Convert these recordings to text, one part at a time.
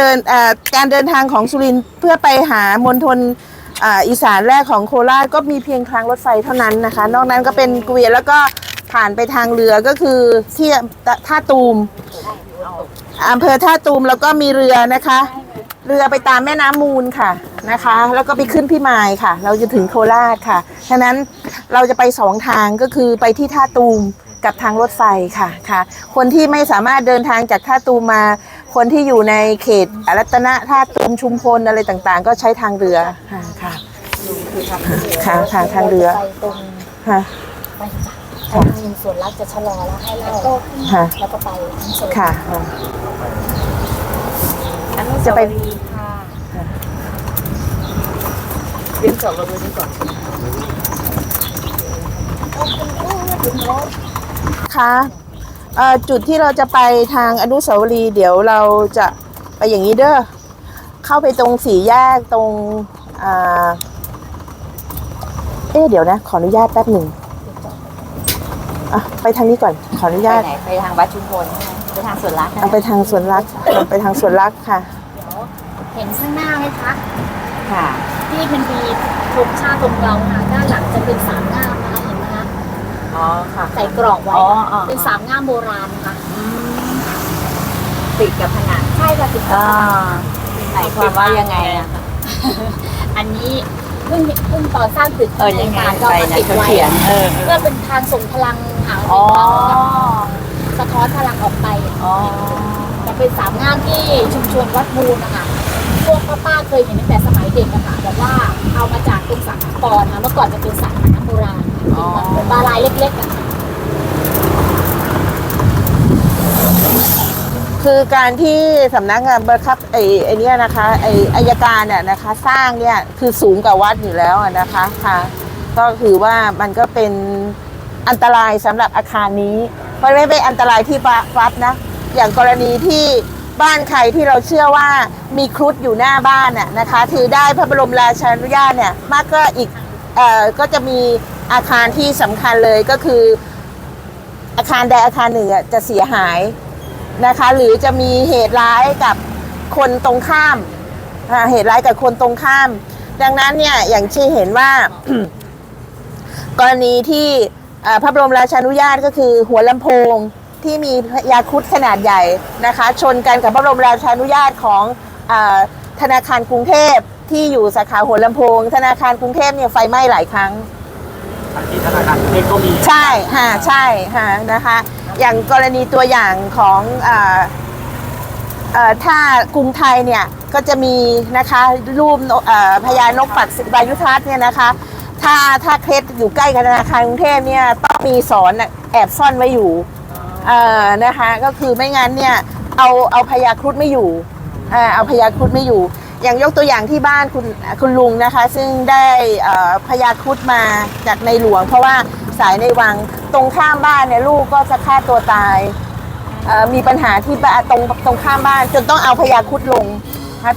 เดินการเดินทางของสุรินทร์เพื่อไปหามณฑลอีสานแรกของโคราชก็มีเพียงทางรถไฟเท่านั้นนะคะ นอกนั้นก็เป็นเกวียนแล้วก็ผ่านไปทางเรือก็คือที่ท่าตูมอำเภอท่าตูมแล้วก็มีเรือนะคะ เรือไปตามแม่น้ำมูลค่ะนะคะ แล้วก็ไปขึ้นพี่มายค่ะ เราจะถึงโคราชค่ะฉะนั้นเราจะไปสองทางก็คือไปที่ท่าตูมกับทางรถไฟค่ะค่ะ คนที่ไม่สามารถเดินทางจากท่าตูมมา คนที่อยู่ในเขตรัตนะท่าตูมชุมพลอะไรต่างๆ ก็ใช้ทางเรือค่ะค่ะค่ะค่ะทางเรือไปตรงค่ะไปจ้ะไปทางสวนรักจะชะลอแล้วให้เราก็ขึ้นค่ะแล้วก็ไปทางสวนค่ะอนุจะไปสาวรีย์ค่ะเลี้ยงจอดรถไว้นี่ก่อนค่ะเอ่อ จุดที่เราจะไปทางอนุสาวรีย์เดี๋ยวเราจะไปอย่างนี้เด้อเข้าไปตรงสี่แยกตรงอ่าเอ๊ะเดี๋ยวนะ ขออนุญาตแป๊บหนึ่งอะไปทางนี้ก่อนขออนุไปญาตไหนไปทางวัดชุมพลไปทางสวนรักนะเอาไปทางสวนรักไปทางสวนรักค่ะเดี๋ยวเห็นข้างหน้าไหมคะค่ะที่เป็นมีธงชาติธงเราค่ะด้านหลังจะเป็นสามง่ามนะคะเห็นไหมคะ อ๋อค่ะใส่กรอบไว้อ๋ออ๋อเป็นสามง่ามโบราณนะคะติดกับผนังใช่ค่ะติดกับอ่าผนังหมายความว่ายังไงอะ อันนี้เพิ่งเพิ่งตอนสร้างตึกเออยังไงก็ไปมาไหนติดเขาไว้เขียนเออเพื่อเป็นทางส่งพลังหาอ๋อสะท้อนพลังออกไป อ๋อจะเป็นสามงามที่ชุมชนวัดมูลนะคะพวกป้าๆเคยเห็นตั้งแต่สมัยเด็กอะค่ะบอกว่าเอามาจากตรงสระปอนนะเมื่อก่อนจะเป็นสระน้ำโบราณ อ๋อ เหมือนบาลายเล็กๆอะคือการที่สำนักงานบังคับไอ้ไอ้เนี่ยนะคะไอ้อายการเนี่ยนะคะ สร้างเนี่ยคือสูงกว่าวัดอยู่แล้วอะนะคะค่ะ ก็คือว่ามันก็เป็นอันตรายสำหรับอาคารนี้เพราะไม่เป็นอันตรายที่วัดนะ อย่างกรณีที่บ้านใครที่เราเชื่อว่ามีครุฑอยู่หน้าบ้านน่ะนะคะ ถือได้พระบรมราชานุญาตเนี่ยมากก็อีกเอ่อก็จะมี อาคารที่สำคัญเลยก็คือ อาคารใดอาคารหนึ่งอจะเสียหายนะคะ หรือจะมีเหตุร้ายกับคนตรงข้ามเหตุร้ายกับคนตรงข้าม ดังนั้นเนี่ยอย่างที่เห็นว่า กรณีที่พระบรมราชานุญาตก็คือหัวลำโพงที่มียาครุฑขนาดใหญ่นะคะ ชนกันกับพระบรมราชานุญาตของอธนาคารกรุงเทพที่อยู่สาขาหัวลำโพง ธนาคารกรุงเทพเนี่ยไฟไหม้หลายครั้ง ที่ธนาคารกรุงเทพก็มีใช่ฮะใช่ฮะนะคะ อย่างกรณีตัวอย่างของอ่าเอ่อถ้ากรุงไทยเนี่ยก็จะมีนะคะรูปนกเอ่อพญานกปักวายุทัศน์เนี่ยนะคะ ถ้าถ้าเคล็ดอยู่ใกล้กับธนาคารกรุงเทพเนี่ยต้องมีสอนน่ะแอบซ่อนไว้อยู่เอ่อนะคะก็คือไม่งั้นเนี่ยเอาเอาพญาครุฑไม่อยู่อ่าเอาพญาครุฑไม่อยู่ อย่างยกตัวอย่างที่บ้านคุณคุณลุงนะคะ ซึ่งได้พญาครุฑมาจากในหลวง เพราะว่าสายในวังตรงข้ามบ้านเนี่ยลูกก็จะฆ่าตัวตายมีปัญหาที่ตรงตรงข้ามบ้าน จนต้องเอาพญาครุฑลง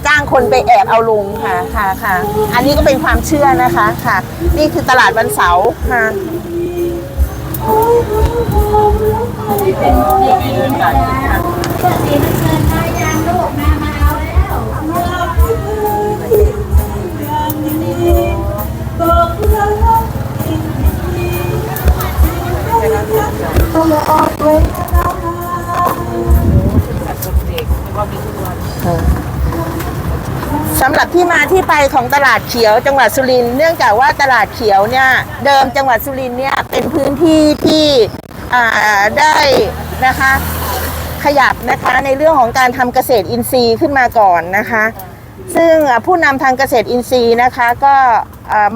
จ้างคนไปแอบเอาลงค่ะค่ะค่ะ อันนี้ก็เป็นความเชื่อนะคะค่ะ นี่คือตลาดวันเสาร์ค่ะส มาที่ไปของตลาดเขียวจังหวัดสุรินทร์เนื่องจากว่าตลาดเขียวเนี่ยเดิมจังหวัดสุรินทร์เนี่ยเป็นพื้นที่ที่ได้นะคะขยับนะคะในเรื่องของการทำเกษตรอินทรีย์ขึ้นมาก่อนนะคะ ซึ่งผู้นำทางเกษตรอินทรีย์นะคะก็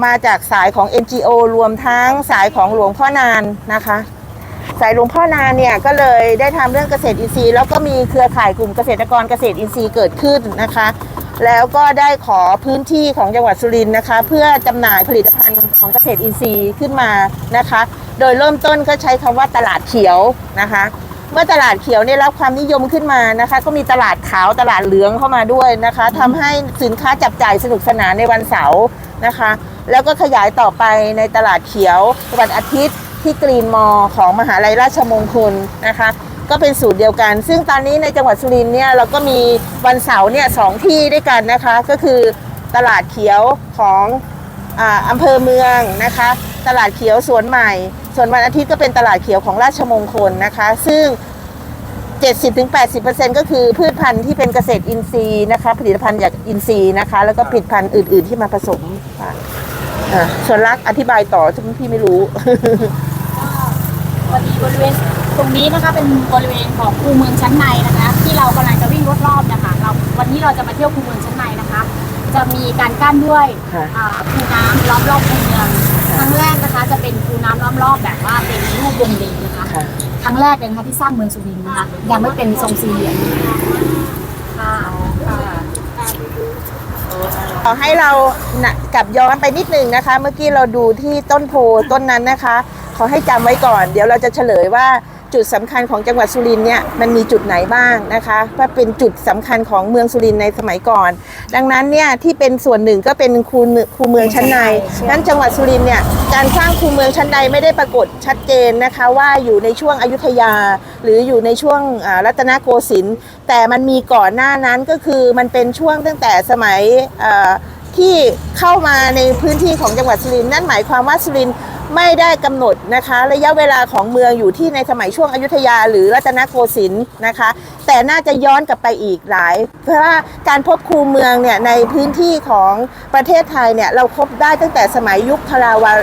มาจากสายของ NGO รวมทั้งสายของหลวงพ่อนานนะคะ สายหลวงพ่อนานเนี่ยก็เลยได้ทำเรื่องเกษตรอินทรีย์แล้วก็มีเครือข่ายกลุ่มเกษตรกรเกษตรอินทรีย์เกิดขึ้นนะคะ แล้วก็ได้ขอพื้นที่ของจังหวัดสุรินทร์นะคะ เพื่อจำหน่ายผลิตภัณฑ์ของเกษตรอินทรีย์ขึ้นมานะคะ โดยเริ่มต้นก็ใช้คำว่าตลาดเขียวนะคะ เมื่อตลาดเขียวได้รับความนิยมขึ้นมานะคะ ก็มีตลาดขาวตลาดเหลืองเข้ามาด้วยนะคะทำให้สินค้าจับจ่ายสนุกสนานในวันเสาร์นะคะ แล้วก็ขยายต่อไปในตลาดเขียววันอาทิตย์ที่กรีนมอของมหาลัยราชมงคลนะคะ ก็เป็นสูตรเดียวกัน ซึ่งตอนนี้ในจังหวัดสุรินทร์เนี่ยเราก็มีวันเสาร์เนี่ยสองที่ด้วยกันนะคะ ก็คือตลาดเขียวของอำเภอเมืองนะคะ ตลาดเขียวสวนใหม่ ส่วนวันอาทิตย์ก็เป็นตลาดเขียวของราชมงคลนะคะ ซึ่ง 70-80%ก็คือพืชพันธุ์ที่เป็นเกษตรอินทรีย์นะคะ ผลิตภัณฑ์จากอินทรีย์นะคะ แล้วก็ผลิตภัณฑ์อื่น ๆที่มาผสมค่ะส่วนรักอธิบายต่อซึ่พี่ไม่รู้พอดีบริเวณ ตรงนี้นะคะเป็นบริเวณของคูเมืองชั้นในนะคะ ที่เรากำลังจะวิ่งรอบๆนะคะเราวันนี้เราจะมาเที่ยวคูเมืองชั้นในนะคะ จะมีการกั้นด้วยค่ะ อ่าคูน้ำล้อมรอบคูเมืองครั้งแรกนะคะ จะเป็นคูน้ำล้อมรอบแบบว่าเป็นรูปวงรีนะคะค่ะ ครั้งแรกเลยนะคะที่สร้างเมืองสุรินทร์นะคะยังไม่เป็นทรงสี่เหลี่ยมค่ะขอให้เรานะกลับย้อนไปนิดหนึ่งนะคะ เมื่อกี้เราดูที่ต้นโพต้นนั้นนะคะ ขอให้จำไว้ก่อน เดี๋ยวเราจะเฉลยว่า จุดสำคัญของจังหวัดสุรินทร์เนี่ยมันมีจุดไหนบ้างนะคะว่าเป็นจุดสำคัญของเมืองสุรินทร์ในสมัยก่อน ดังนั้นเนี่ยที่เป็นส่วนหนึ่งก็เป็นคูเมืองคูเมืองชั้นในนั้นจังหวัดสุรินทร์เนี่ยการสร้างคูเมืองชั้นในไม่ได้ปรากฏชัดเจนนะคะว่าอยู่ในช่วงอยุธยา หรืออยู่ในช่วงอ่ารัตนโกสินทร์แต่มันมีก่อนหน้านั้นก็คือมันเป็นช่วงตั้งแต่สมัยเอ่อที่เข้ามาในพื้นที่ของจังหวัดสุรินทร์นั่นหมายความว่าสุรินทร์ ไม่ได้กำหนดนะคะ ระยะเวลาของเมืองอยู่ที่ในสมัยช่วงอยุธยา หรือรัตนโกสินทร์นะคะ แต่น่าจะย้อนกลับไปอีกหลาย เพราะว่าการพบคูเมืองเนี่ยในพื้นที่ของประเทศไทยเนี่ยเราพบได้ตั้งแต่สมัยยุคทราวา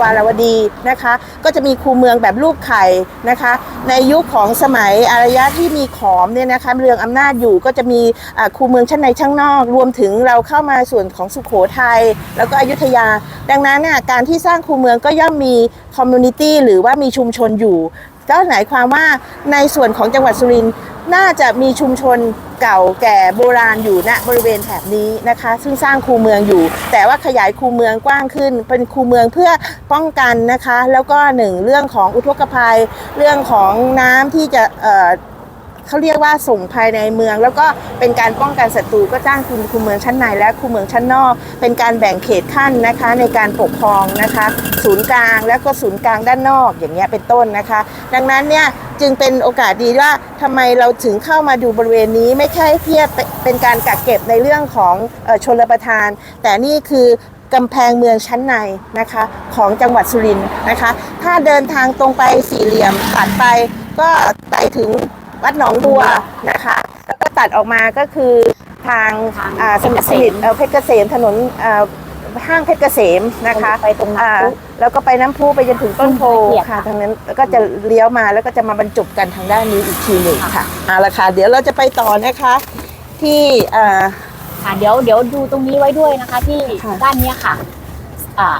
วารวดีนะคะ ก็จะมีคูเมืองแบบรูปไข่นะคะ ในยุคของสมัยอารยะที่มีขอมเนี่ยนะคะเรืองอำนาจอยู่ก็จะมีอ่าคูเมืองชั้นในชั้นนอก รวมถึงเราเข้ามาส่วนของสุขโขทัยแล้วก็อยุธยา ดังนั้นเนี่ยการที่สร้างคูเมืองก็ย่อมมีคอมมูนิตี้หรือว่ามีชุมชนอยู่ ก็หมายความว่าในส่วนของจังหวัดสุรินทร์น่าจะมีชุมชนเก่าแก่โบราณอยู่ณบริเวณแถบนี้นะคะ ซึ่งสร้างคูเมืองอยู่ แต่ว่าขยายคูเมืองกว้างขึ้น เป็นคูเมืองเพื่อป้องกันนะคะ แล้วก็หนึ่งเรื่องของอุทกภัย เรื่องของน้ำที่จะ เขาเรียกว่าส่งภายในเมือง แล้วก็เป็นการป้องกันศัตรูก็จ้างคุณคูเมืองชั้นในและคูเมืองชั้นนอก เป็นการแบ่งเขตขั้นนะคะในการปกครองนะคะ ศูนย์กลางและก็ศูนย์กลางด้านนอกอย่างเงี้ยเป็นต้นนะคะ ดังนั้นเนี่ยจึงเป็นโอกาสดีว่าทำไมเราถึงเข้ามาดูบริเวณนี้ไม่ใช่เพียบเป็นการกักเก็บในเรื่องของเอ่อชนรประทาน แต่นี่คือกำแพงเมืองชั้นในนะคะของจังหวัดสุรินทร์นะคะ ถ้าเดินทางตรงไปสี่เหลี่ยมตัดไปก็ไปถึง วัดหนองบัวนะคะแล้วก็ตัดออกมาก็คือทางอ่าสมิทสมิทเอ่อเพชรเกษมถนนอ่าห้างเพชรเกษมนะคะไปตรงน้ำพุอ่าแล้วก็ไปน้ำพุไปจนถึงต้นโพไปเกียรติค่ะค่ะทางนั้นแล้วก็จะเลี้ยวมาแล้วก็จะมาบรรจบกันทางด้านนี้อีกทีหนึ่งค่ะเอาละค่ะเดี๋ยวเราจะไปต่อนะคะที่อ่า ค่ะเดี๋ยวเดี๋ยวดูตรงนี้ไว้ด้วยนะคะที่ค่ะ ด้านเนี้ยค่ะอ่า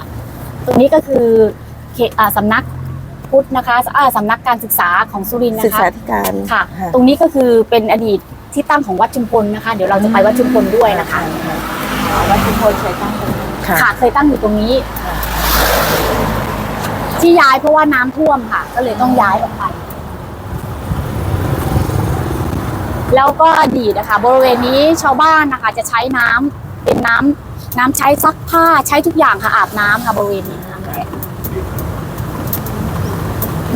ตรงนี้ก็คือเขตอ่าสำนัก พุทธนะคะอ่าสำนักการศึกษาของสุรินทร์ศึกนะคะษาธิการค่ะค่ะ ตรงนี้ก็คือเป็นอดีตที่ตั้งของวัดชุมพลนะคะ เดี๋ยวเราจะไปวัดชุมพลด้วยนะคะวัดชุมพลเคยตั้งตรงนี้ค่ะค่ะเคยตั้งอยู่ตรงนี้ ที่ย้ายเพราะว่าน้ำท่วมค่ะ ก็เลยต้องย้ายออกไป แล้วก็อดีตนะคะ บริเวณนี้ชาวบ้านนะคะ จะใช้น้ำเป็นน้ำน้ำใช้ซักผ้าใช้ทุกอย่างค่ะอาบน้ำค่ะบริเวณนี้ค่ะ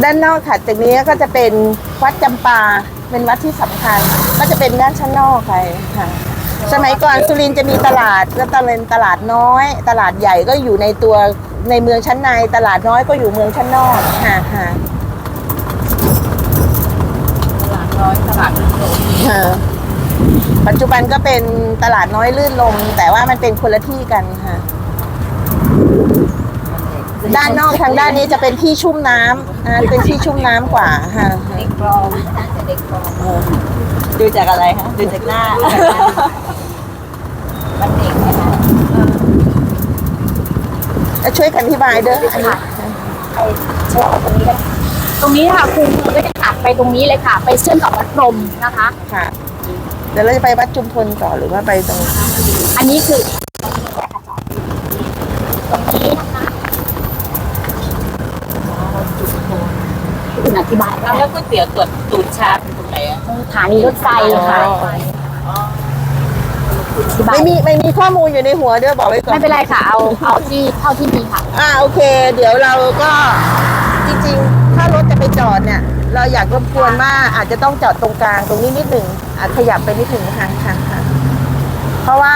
ด้านนอกถัดจากนี้ก็จะเป็นวัดจำปา เป็นวัดที่สำคัญ ก็จะเป็นด้านชั้นนอกไปค่ะ สมัยก่อนสุรินทร์จะมีตลาดแล้วตลาดตลาดน้อย ตลาดใหญ่ก็อยู่ในตัวในเมืองชั้นใน ตลาดน้อยก็อยู่เมืองชั้นนอกค่ะค่ะตลาดน้อยตลาดน้อยค่ะปัจจุบันก็เป็นตลาดน้อยลื่นลม แต่ว่ามันเป็นคนละที่กันค่ะ ด้านนอกทางด้านนี้จะเป็นที่ชุ่มน้ำอ่าเป็นที่ชุ่มน้ำกว่าค่ะเด็กกรองน่าจะเด็กกรองดูจากอะไรคะดูจากหน้ามันเด็กนะคะจะช่วยกันอธิบายเด้ออันนี้ไปเชื่อมตรงนี้เลยตรงนี้ค่ะคุณก็จะตัดไปตรงนี้เลยค่ะ ไปเชื่อมกับวัดพรหมนะคะค่ะ เดี๋ยวเราจะไปวัดจุมพลต่อหรือว่าไปตรง อันนี้คือตรงนี้นะคะคุณอ ธิบายได้แล้วก๋วยเตี๋ยวตรวจตูดชาเป็นตรงไหนอะสถานีรถไฟค่ะอ๋อ อธิบายไม่มีไม่มีข้อมูลอยู่ในหัวด้วยบอกไว้ก่อน ไม่เป็นไรค่ะ เอาเอาที่เท่าที่มีค่ะ อ่าโอเค เดี๋ยวเราก็จริงๆ ถ้ารถจะไปจอดเนี่ย เราอยากรบกวนว่าอาจจะต้องจอดตรงกลางตรงนี้นิดหนึ่งอาจขยับไปนิดหนึ่งค่ะค่ะค่ะเพราะว่า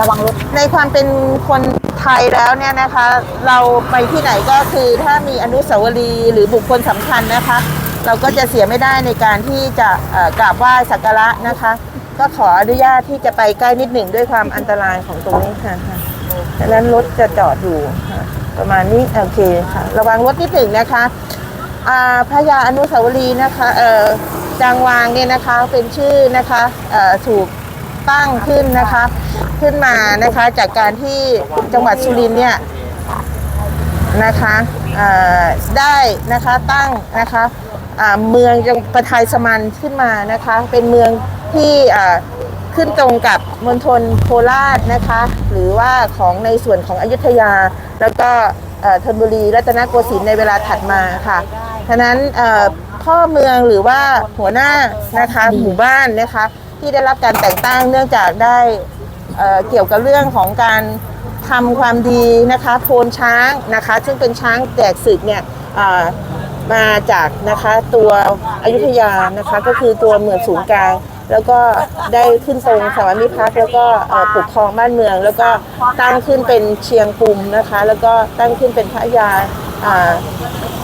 ระวังรถในความเป็นคนไทยแล้วเนี่ยนะคะ เราไปที่ไหนก็คือถ้ามีอนุสาวรีย์หรือบุคคลสำคัญนะคะ เราก็จะเสียไม่ได้ในการที่จะกราบไหว้สักการะนะคะ ก็ขออนุญาตที่จะไปใกล้นิดหนึ่งด้วยความอันตรายของตรงนี้ค่ะดังนั้นรถจะจอดอยู่ประมาณนี้โอเคค่ะ ระวังรถนิดหนึ่งนะคะพระยาอนุสาวรีย์นะคะจางวางเนี่ยนะคะเป็นชื่อนะคะถูก ตั้งขึ้นนะคะ ขึ้นมานะคะจากการที่จังหวัดสุรินทร์เนี่ยนะคะได้นะคะตั้งนะคะเมืองจังประทายสมันขึ้นมานะคะ เป็นเมืองที่ขึ้นตรงกับมณฑลโคราชนะคะ หรือว่าของในส่วนของอยุธยา แล้วก็ธนบุรีรัตนโกสินทร์ในเวลาถัดมาค่ะฉะนั้นพ่อเมืองหรือว่าหัวหน้านะคะหมู่บ้านนะคะ ที่ได้รับการแต่งตั้งเนื่องจากได้เเกี่ยวกับเรื่องของการทำความดีนะคะโพนช้างนะคะ ซึ่งเป็นช้างแตกศึกเนี่ยมาจากนะคะตัวอยุธยานะคะก็คือตัวเมืองศูนย์กลางแล้วก็ได้ขึ้นทรงสวามิภักแล้วก็ปกครองบ้านเมือง แล้วก็ตั้งขึ้นเป็นเชียงกุมนะคะ แล้วก็ตั้งขึ้นเป็นพระยา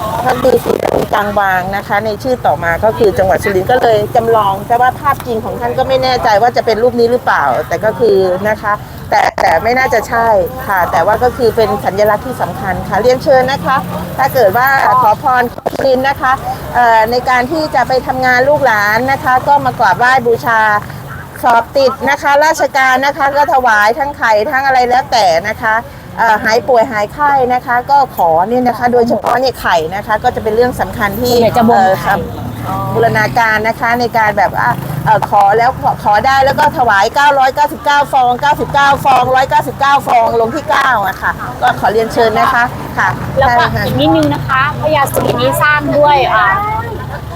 อ่าพักดีศรีกลางวางนะคะ ในชื่อต่อมาก็คือจังหวัดสุรินทร์ก็เลยจำลอง แต่ว่าภาพจริงของท่านก็ไม่แน่ใจว่าจะเป็นรูปนี้หรือเปล่า แต่ก็คือนะคะ แต่แต่ไม่น่าจะใช่ค่ะ แต่ว่าก็คือเป็นสัญลักษณ์ที่สำคัญค่ะเรียนเชิญนะคะ ถ้าเกิดว่าขอพรสุรินทร์นะคะเอ่อในการที่จะไปทำงานลูกหลานนะคะ ก็มากราบไหว้บูชาสอบติดนะคะ ราชการนะคะก็ถวายทั้งไข่ทั้งอะไรแล้วแต่นะคะ หายป่วยหายไข้นะคะ ก็ขอเนี่ยนะคะ โดยเฉพาะเนี่ยไข่นะคะ ก็จะเป็นเรื่องสำคัญที่ส่วนใหญ่จะบนเอ่อไข่ บูรณาการนะคะในการแบบว่าเอ่อขอแล้วขอขอได้แล้วก็ถวาย 999 ฟอง 99 ฟอง 199 ฟองลงที่9อะค่ะ ก็ขอเรียนเชิญนะคะค่ะแล้วก็ใช่ค่ะ อีกนิดนึงนะคะพญาสุรินทร์นี้สร้างด้วยอ่า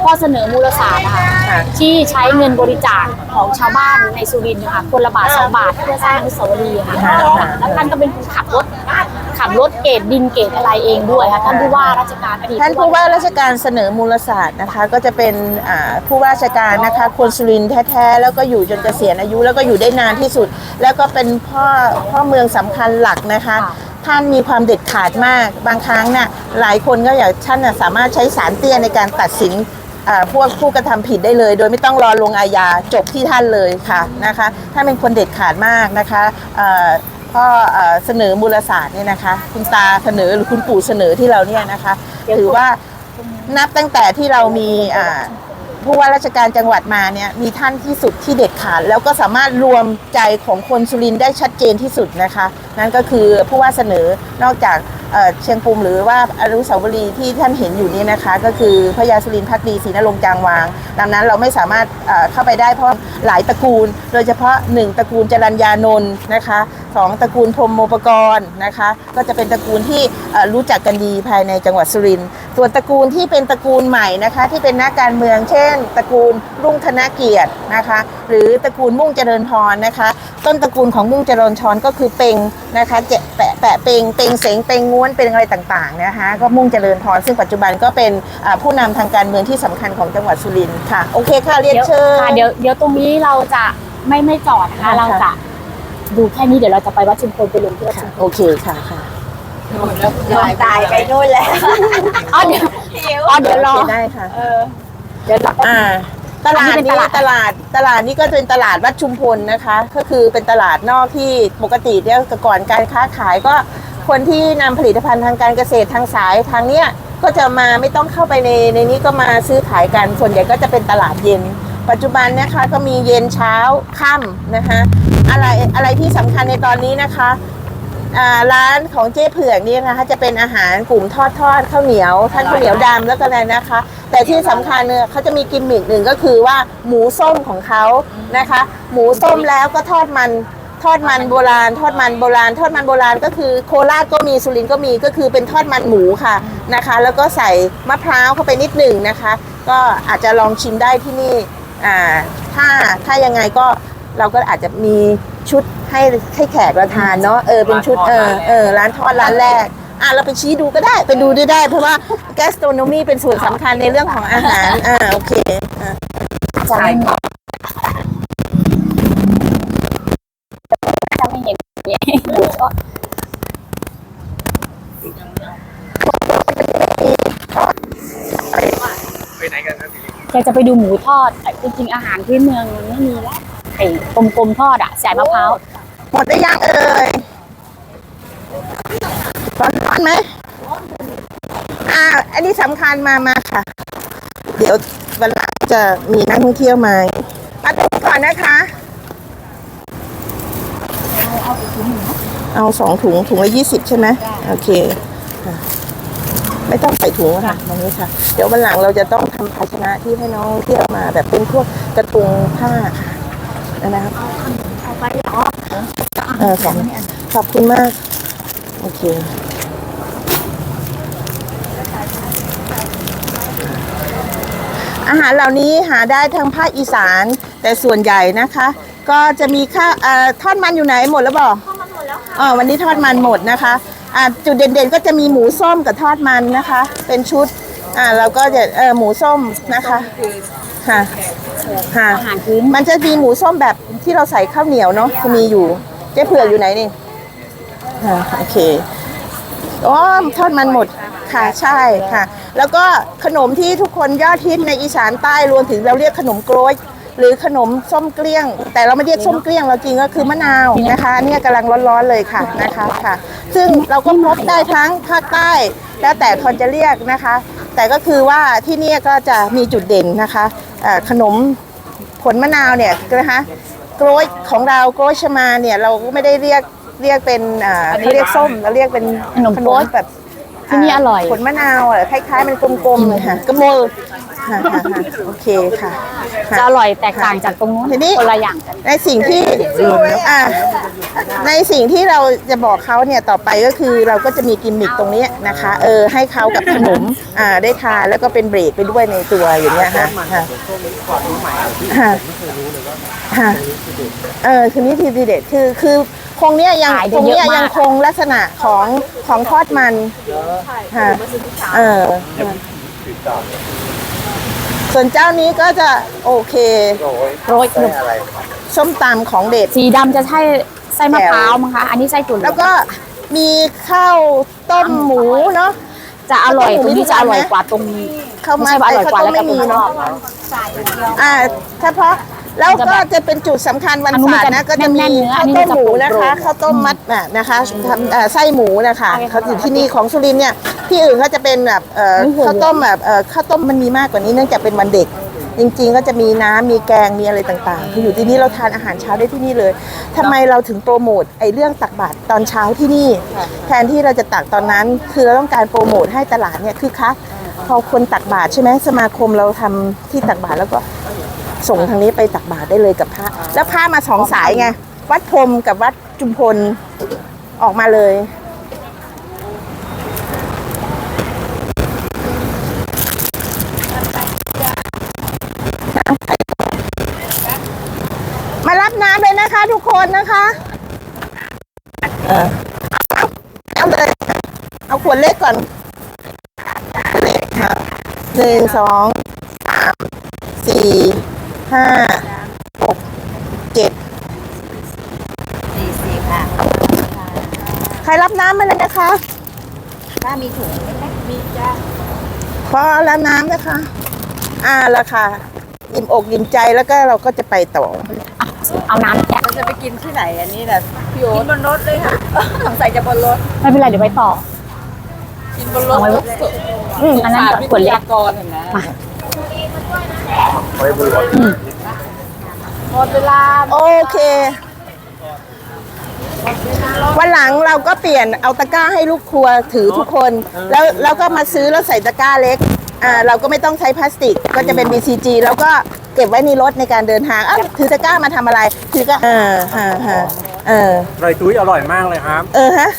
ข้อเสนอมูลศาสตร์นะคะค่ะที่ใช้เงินบริจาคของชาวบ้านในสุรินทร์นะคะคนละบาทสองบาทเพื่อสร้างอนุสาวรีย์ค่ะค่ะค่ะแล้วท่านก็เป็นคนขับรถขับรถเกรดดินเกรดอะไรเองด้วยค่ะท่านผู้ว่าราชการอดีตท่านผู้ว่าราชการเสนอมูลศาสตร์นะคะ ก็จะเป็นอ่าผู้ว่าราชการนะคะคนสุรินทร์แท้ๆแล้วก็อยู่จนเกษียณอายุ แล้วก็อยู่ได้นานที่สุด แล้วก็เป็นพ่อพ่อเมืองสำคัญหลักนะคะท่านมีความเด็ดขาดมาก บางครั้งน่ะหลายคนก็อยากท่านน่ะสามารถใช้สารเตี้ยในการตัดสินพวกผู้กระทำผิดได้เลย โดยไม่ต้องรอลงอาญาจบที่ท่านเลยค่ะนะคะท่านเป็นคนเด็ดขาดมากนะคะพ่อเสนอมูลศาสตร์เนี่ยนะคะ คุณตาเสนอหรือคุณปู่เสนอที่เราเนี่ยนะคะ ถือว่านับตั้งแต่ที่เรามีอ ผู้ว่าราชการจังหวัดมาเนี่ยมีท่านที่สุดที่เด็ดขาดแล้วก็สามารถรวมใจของคนสุรินได้ชัดเจนที่สุดนะคะ นั่นก็คือผู้ว่าเสนอนอกจาก เชียงปุมหรือว่าอนุสาวรีย์ที่ท่านเห็นอยู่นี้นะคะ ก็คือพระยาสุรินทร์พักดีศรีนรงจางวางดังนั้นเราไม่สามารถเข้าไปได้เพราะหลายตระกูล โดยเฉพาะ 1 ตระกูลจรัญญานนท์นะคะสองตระกูลพรมโมปกรณ์นะคะ ก็จะเป็นตระกูลที่รู้จักกันดีภายในจังหวัดสุรินทร์ส่วนตระกูลที่เป็นตระกูลใหม่นะคะ ที่เป็นนักการเมือง เช่น ตระกูลรุ่งธนเกียรตินะคะ หรือตระกูลมุ่งเจริญพรนะคะ ต้นตระกูลของมุ่งเจริญพรก็คือเปงนะคะเจแปะแปะเปงเปงเสงเปงง้วนเป็นอะไรต่างๆนะคะก็มุ่งเจริญพรซึ่งปัจจุบันก็เป็นอ่าผู้นำทางการเมืองที่สำคัญของจังหวัดสุรินทร์ค่ะโอเคค่ะเรียนเดี๋ยวเชิญค่ะเดี๋ยวเดี๋ยวตรงนี้เราจะไม่ไม่จอดนะคะค่ะเราจะดูแค่นี้เดี๋ยวเราจะไปวัดชุมพลไปลงที่วัดชุมพลโอเคค่ะค่ะยอมตายไปนู่นแล้วอ๋อเดี๋ยวอ๋อเดี๋ยวรอโอเคได้ค่ะเออเดี๋ยวรออ่า ตลาดอันนี้นี้เป็นตตลาลาดดตลาดนี้ก็จะเป็นตลาดวัดชุมพลนะคะ ก็คือเป็นตลาดนอกที่ปกติเนี่ยแต่ก่อนการค้าขายก็คนที่นำผลิตภัณฑ์ทางการเกษตรทางสายทางเนี้ยก็จะมาไม่ต้องเข้าไปในในนี้ก็มาซื้อขายกันส่วนใหญ่ก็จะเป็นตลาดเย็น ปัจจุบันนะคะก็มีเย็นเช้าค่ำนะคะอะไรอะไรที่สำคัญในตอนนี้นะคะอ่า ร้านของเจ๊เผือกนี่นะคะจะเป็นอาหารกลุ่มทอดทอดข้าวเหนียวท่านข้าวเหนียวดำแล้วก็อะไรนะคะ แต่ที่สำคัญเนี่ยเขาจะมีกิมมิคหนึ่งก็คือว่าหมูส้มของเขานะคะ หมูส้มแล้วก็ทอดมันทอดมันโบราณ ทอดมันโบราณ ทอดมันโบราณก็คือโคราชก็มีสุรินทร์ก็มีก็คือเป็นทอดมันหมูค่ะนะคะ แล้วก็ใส่มะพร้าวเข้าไปนิดหนึ่งนะคะ ก็อาจจะลองชิมได้ที่นี่อ่าถ้าถ้ายังไงก็เราก็อาจจะมีชุด ให้ให้แขกเราทานเนาะเออเป็นชุดเออเออร้านทอดร้านแรกอะเราไปชี้ดูก็ได้ไปดูได้ได้ เพราะว่า gastronomy เป็นส่วนสำคัญในเรื่องของอาหารอ่าโอเคอะจะไม่มีจะไม่เห็นเนี่ยหมูทอดแกจะไปดูหมูทอดแต่จริงๆอาหารพื้นเมืองมันไม่มีแล้วไอ้กลมๆทอดอะใส่มะพร้าวห มดได้ยังเอ่ยร้อนร้อนไหมอ่า อันนี้สำคัญมามาค่ะ เดี๋ยววันหลังจะมีนักท่องเที่ยวมามาตรงนี้ก่อนนะคะ เอาสองถุงถุงละยี่สิบใช่ไหมโอเคค่ะไม่ต้องใส่ถุงค่ะวันนี้ค่ะ เดี๋ยววันหลังเราจะต้องทำภาชนะที่ให้น้องเที่ยวมาแบบเป็นพวกกระทุงผ้าค่ะนะครับเอาไปเหรอ เออสองขอบคุณมาก โอเคอาหารเหล่านี้หาได้ทางภาคอีสาน แต่ส่วนใหญ่นะคะ ก็จะมีข้าวเอ่อทอดมันอยู่ไหนหมดแล้วบอกทอดมันหมดแล้วค่ะอ๋อวันนี้ทอดมันหมดนะคะอ่าจุดเด่นๆก็จะมีหมูส้มกับทอดมันนะคะ เป็นชุดอ่าเราก็จะเออหมูส้มนะคะค่ะค่ะอาหารพื้นมันจะมีหมูส้มแบบที่เราใส่ข้าวเหนียวเนาะจะมีอยู่ เจ๊เผือกอยู่ไหนนี่อ่าโอเคอ๋อทอดมันหมดค่ะใช่ค่ะ แล้วก็ขนมที่ทุกคนยอดฮิตในอีสานใต้รวมถึงเราเรียกขนมโกรยหรือขนมส้มเกลี้ยง แต่เราไม่เรียกส้มเกลี้ยงเราจริงก็คือมะนาวนะคะเนี่ยกำลังร้อนๆเลยค่ะนะคะค่ะ ซึ่งเราก็พบได้ทั้งภาคใต้ แล้วแต่คนจะเรียกนะคะ แต่ก็คือว่าที่เนี่ยก็จะมีจุดเด่นนะคะอ่าขนมผลมะนาวเนี่ยนะคะ กล้วยของเรากล้วยชะมาเนี่ยเราก็ไม่ได้เรียกเรียกเป็นอ่าเขาเรียกส้มเราเรียกเป็นขนมโป๊ยแบบ ที่นี่อร่อย ผลมะนาวอะคล้ายๆมันกลมๆเลยค่ะกระโมลค่ะค่ะค่ะโอเคค่ะค่ะ จะอร่อยแตกต่างจากตรงนู้นทีนี้ คนละอย่างกัน ในสิ่งที่อ่าในสิ่งที่เราจะบอกเขาเนี่ยต่อไปก็คือเราก็จะมีกิมมิคตรงนี้นะคะ เออให้เขากับขนมอ่าได้ทานแล้วก็เป็นเบรกไปด้วยในตัวอย่างเงี้ยค่ะค่ะค่ะค่ะเออคือนี่ทีเด็ดคือคือ คงเนี้ยยังขายได้คงเนี้ยเยอะมาก ยังคงลักษณะของของทอดมันค่ะเออส่วนเจ้านี้ก็จะโอเค โรยขนมส้มตำของเด็ด สีดำจะใช่ไส้มะพร้าวมั้งคะ อันนี้ไส้ตุ๋นแล้วก็มีข้าวต้มหมูเนาะ จะอร่อยแล้วก็หมูตรงนี้มีจะอร่อยทุกวันไหมกว่าตรง ข้าวไม่มันใช่ว่าอร่อยกว่าข้าวต้มแล้วก็ไม่มีเป็นเนาะทอดอ่าเฉพาะ แล้วมันจะก็แบบจะเป็นจุดสำคัญวันอันนู้นศาสตร์มันนะจะก็จะมีแน่นๆเนื้ออัข้านวนี้ต้มันมจะหมูโปร่งๆนะคะข้าวต้มมัดน่ะนะคะทำเอ่อไส้หมูนะคะใช่ค่ะเขาอยู่ที่นี่ของสุรินทร์เนี่ยที่อื่นเขาจะเป็นแบบเอ่อไม่หัวข้าวต้มแบบเอ่อข้าวต้มมันมีมากกว่านี้เนื่องจากเป็นวันเด็ก จริง ๆ ก็จะมีน้ำมีแกงมีอะไรต่างๆคืออยู่ที่นี่เราทานอาหารเช้าได้ที่นี่เลยทำไมเราถึงโปรโมทไอ้เรื่องตักบาตรตอนเช้าที่นี่ แทนที่เราจะตักตอนนั้น คือเราต้องการโปรโมทให้ตลาดเนี่ยคือคักพอคนตักบาตรใช่ไหมสมาคมเราทำที่ตักบาตรแล้วก็ ส่งทางนี้ไปตักบาตรได้เลยกับพระ แล้วพระมาสองสายไง วัดพรมกับวัดจุมพลออกมาเลยมารับน้ำเลยนะคะทุกคนนะคะเออเอาเลยเอาขวดเล็กก่อนเล็กค่ะหนึ่งสองสามสี่ ห้าหกเจ็ดสี่สิบค่ะใครรับน้ำมาเลยนะคะ ถ้ามีถุงไหมมีจ้าขอรับน้ำนะคะ อ่าแล้วค่ะอิ่มอกอิ่มใจแล้วก็เราก็จะไปต่อ เอาน้ำแกะเราจะไปกินที่ไหนอันนี้แบบพี่โอ๊ตกินบนรถเลยค่ะ สงสัยจะบนรถ ไม่เป็นไรเดี๋ยวไปต่อ กินบนรถเอาไว้ อืมอันนั้นขวดเล็กกรเห็นไหม มา หมดเวลาโอเค วันหลังเราก็เปลี่ยนเอาตะกร้าให้ลูกครัวถือทุกคน แล้วเราก็มาซื้อแล้วใส่ตะกร้าเล็ก อ่า เราก็ไม่ต้องใช้พลาสติก ก็จะเป็น BCG แล้วก็เก็บไว้ในรถในการเดินทางอ้าวถือตะกร้ามาทำอะไร ถือก็เออฮะฮะเออ อร่อยตุ้ยอร่อยมากเลยครับ เออฮะ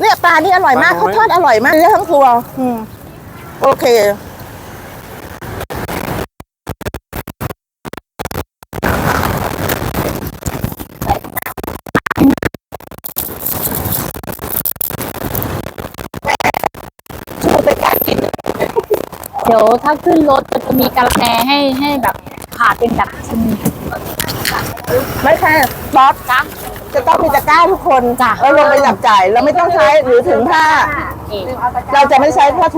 เนี่ยปลานี่อร่อยมากปลาเขาน้อยทอดอร่อยมากเลยทั้งตัวอืมโอเค เดี๋ยวถ้าขึ้นรถจะมีกาแฟให้ให้แบบผ่าเป็นแบบชิมไม่ใช่บอสจ้ะจะต้องมีตะกร้าทุกคนจ้ะแล้วลงไปจับจ่ายเราไม่ต้องใช้หรือถึงถ้าเองเราจะไม่ใช้ผ้า